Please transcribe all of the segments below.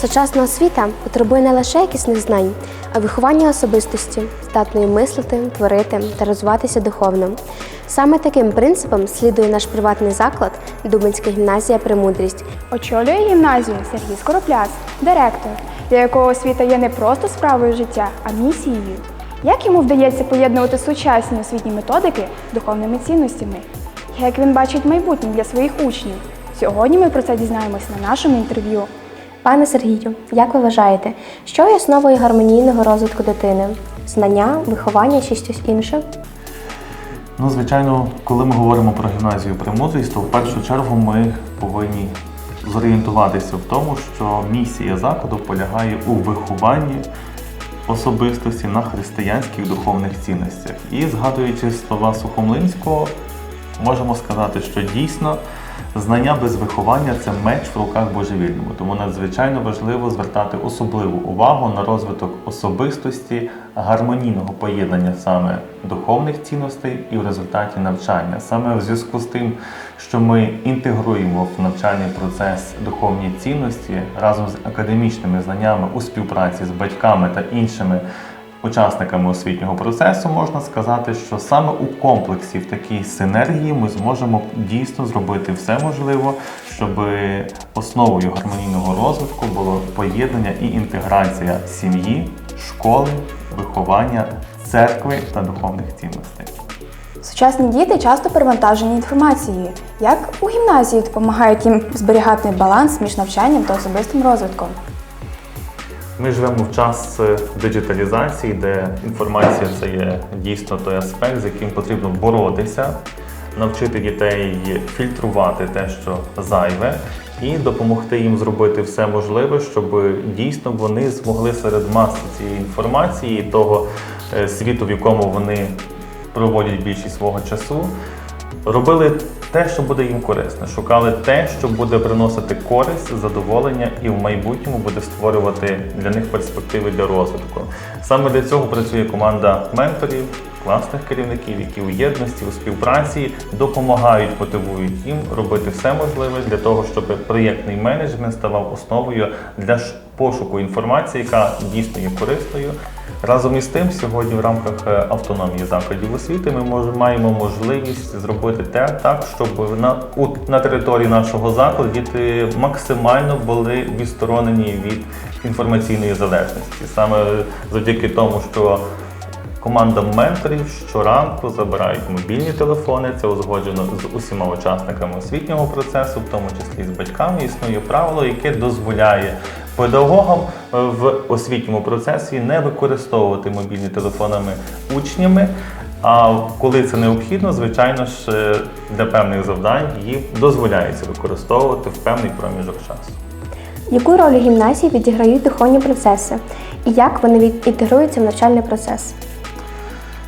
Сучасна освіта потребує не лише якісних знань, а виховання особистості, здатної мислити, творити та розвиватися духовно. Саме таким принципом слідує наш приватний заклад Дубинська гімназія Премудрість, Очолює гімназію Сергій Скоропляс, директор, для якого освіта є не просто справою життя, а місією. Як йому вдається поєднувати сучасні освітні методики з духовними цінностями? Як він бачить майбутнє для своїх учнів? Сьогодні ми про це дізнаємось на нашому інтерв'ю. Пане Сергію, як ви вважаєте, що є основою гармонійного розвитку дитини? Знання, виховання чи щось інше? Ну, звичайно, коли ми говоримо про гімназію премудрість, то в першу чергу ми повинні зорієнтуватися в тому, що місія закладу полягає у вихованні особистості на християнських духовних цінностях. І згадуючи слова Сухомлинського, можемо сказати, що дійсно знання без виховання це меч в руках божевільному. Тому надзвичайно важливо звертати особливу увагу на розвиток особистості, гармонійного поєднання саме духовних цінностей і в результаті навчання. Саме в зв'язку з тим, що ми інтегруємо в навчальний процес духовні цінності разом з академічними знаннями у співпраці з батьками та іншими учасниками освітнього процесу, можна сказати, що саме у комплексі в такій синергії ми зможемо дійсно зробити все можливе, щоб основою гармонійного розвитку було поєднання і інтеграція сім'ї, школи, виховання, церкви та духовних цінностей. Сучасні діти часто перевантажені інформацією. Як у гімназії допомагають їм зберігати баланс між навчанням та особистим розвитком? Ми живемо в час е, диджиталізації, де інформація це є дійсно той аспект, з яким потрібно боротися, навчити дітей фільтрувати те, що зайве, і допомогти їм зробити все можливе, щоб дійсно вони змогли серед маси цієї інформації, того е, світу, в якому вони проводять більшість свого часу, робили те, що буде їм корисне, шукали те, що буде приносити користь, задоволення і в майбутньому буде створювати для них перспективи для розвитку. Саме для цього працює команда менторів, класних керівників, які у єдності, у співпраці допомагають, мотивують їм робити все можливе для того, щоб проєктний менеджмент ставав основою для пошуку інформації, яка дійсно є корисною. Разом із тим, сьогодні в рамках е, автономії закладів освіти ми мож- маємо можливість зробити те так, щоб на, у, на території нашого закладу діти максимально були відсторонені від інформаційної залежності. Саме завдяки тому, що Команда менторів щоранку забирають мобільні телефони. Це узгоджено з усіма учасниками освітнього процесу, в тому числі з батьками. Існує правило, яке дозволяє педагогам е, в освітньому процесі не використовувати мобільні телефонами учнями. А коли це необхідно, звичайно ж е, для певних завдань їм дозволяється використовувати в певний проміжок часу. Яку роль гімназії відіграють духовні процеси? І як вони інтегруються в навчальний процес?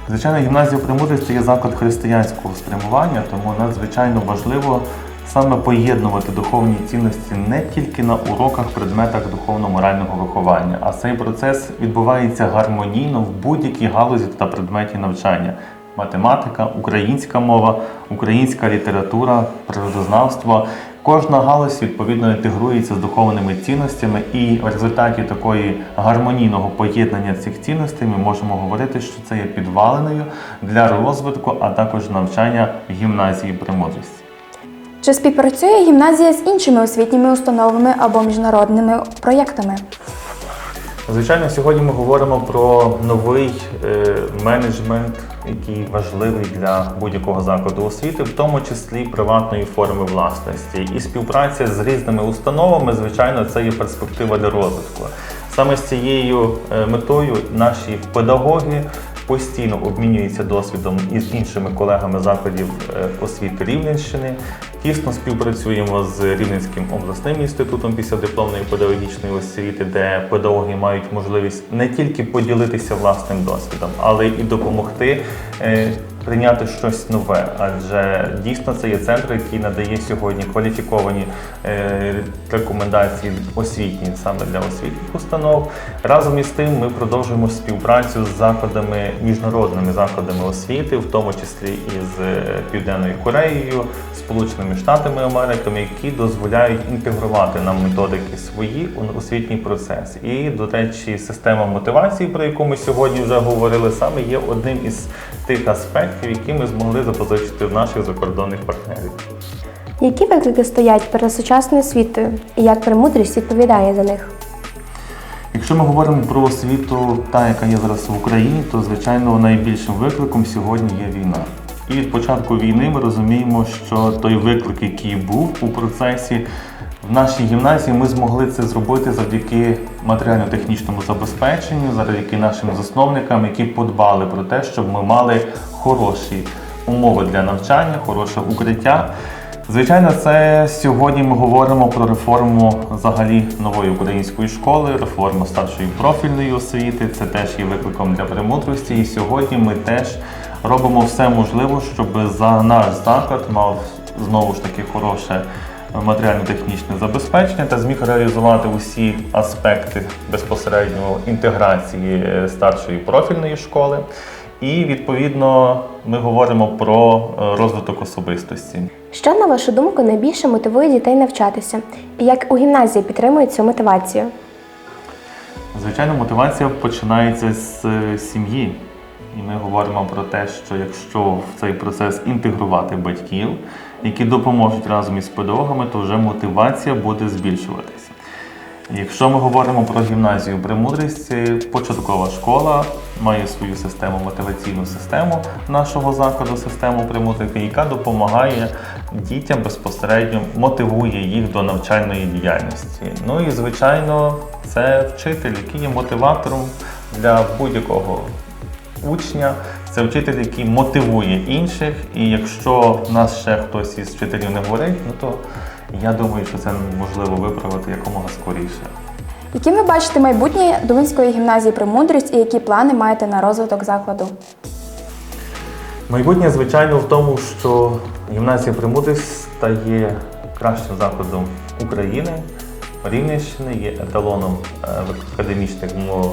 Звичайно, гімназія премудрості є заклад християнського спрямування, тому надзвичайно важливо саме поєднувати духовні цінності не тільки на уроках, предметах духовно-морального виховання, а цей процес відбувається гармонійно в будь-якій галузі та предметі навчання. Математика, українська мова, українська література, природознавство. Кожна галузь відповідно інтегрується з духовними цінностями, і в результаті такої гармонійного поєднання цих цінностей ми можемо говорити, що це є підваленою для розвитку, а також навчання гімназії премудрості. Чи співпрацює гімназія з іншими освітніми установами або міжнародними проєктами? Звичайно, сьогодні ми говоримо про новий е, менеджмент, який важливий для будь-якого закладу освіти, в тому числі приватної форми власності. І співпраця з різними установами, звичайно, це є перспектива для розвитку. Саме з цією е, метою наші педагоги постійно обмінюються досвідом із іншими колегами закладів е, освіти Рівненщини. Тісно співпрацюємо з Рівненським обласним інститутом післядипломної педагогічної освіти, де педагоги мають можливість не тільки поділитися власним досвідом, але і допомогти е, прийняти щось нове, адже дійсно це є центр, який надає сьогодні кваліфіковані е, рекомендації освітні саме для освітніх установ. Разом із тим ми продовжуємо співпрацю з закладами, міжнародними закладами освіти, в тому числі із е, Південною Кореєю, Сполученими Штатами Америки, які дозволяють інтегрувати нам методики свої у освітній процес. І, до речі, система мотивації, про яку ми сьогодні вже говорили, саме є одним із тих аспектів, які ми змогли запозичити в наших закордонних партнерів. Які виклики стоять перед сучасною освітою і як премудрість відповідає за них? Якщо ми говоримо про освіту, та яка є зараз в Україні, то звичайно найбільшим викликом сьогодні є війна. І від початку війни ми розуміємо, що той виклик, який був у процесі, в нашій гімназії ми змогли це зробити завдяки матеріально-технічному забезпеченню, завдяки нашим засновникам, які подбали про те, щоб ми мали хороші умови для навчання, хороше укриття. Звичайно, це сьогодні ми говоримо про реформу взагалі нової української школи, реформу старшої профільної освіти. Це теж є викликом для премудрості. І сьогодні ми теж робимо все можливе, щоб за наш заклад мав знову ж таки хороше матеріально-технічне забезпечення та зміг реалізувати усі аспекти безпосередньо інтеграції е, старшої профільної школи. І відповідно ми говоримо про е, розвиток особистості. Що, на вашу думку, найбільше мотивує дітей навчатися? І як у гімназії підтримують цю мотивацію? Звичайно, мотивація починається з е, сім'ї. І ми говоримо про те, що якщо в цей процес інтегрувати батьків, які допоможуть разом із педагогами, то вже мотивація буде збільшуватися. Якщо ми говоримо про гімназію премудрість, початкова школа має свою систему, мотиваційну систему нашого закладу, систему премудрики, яка допомагає дітям безпосередньо мотивує їх до навчальної діяльності. Ну і звичайно, це вчитель, який є мотиватором для будь-якого учня. Це вчитель, який мотивує інших. І якщо в нас ще хтось із вчителів не говорить, ну то я думаю, що це можливо виправити якомога скоріше. Яким ви бачите майбутнє Дубинської гімназії «Премудрість» і які плани маєте на розвиток закладу? Майбутнє, звичайно, в тому, що гімназія Примудрість стає кращим закладом України, Рівненщини, є еталоном е, в академічному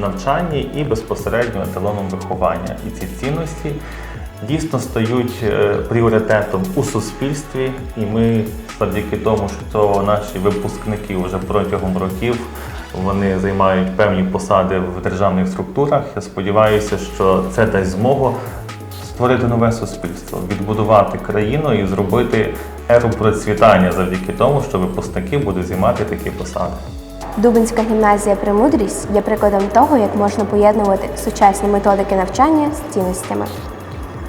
навчанні і безпосередньо еталоном виховання. І ці цінності дійсно стають е, пріоритетом у суспільстві, і ми завдяки тому, що наші випускники вже протягом років вони займають певні посади в державних структурах. Я сподіваюся, що це дасть змогу створити нове суспільство, відбудувати країну і зробити еру процвітання завдяки тому, що випускники будуть займати такі посади. Дубинська гімназія Премудрість є прикладом того, як можна поєднувати сучасні методики навчання з цінностями.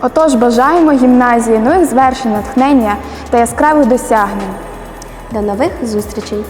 Отож, бажаємо гімназії нових звершень, натхнення та яскравих досягнень. До нових зустрічей!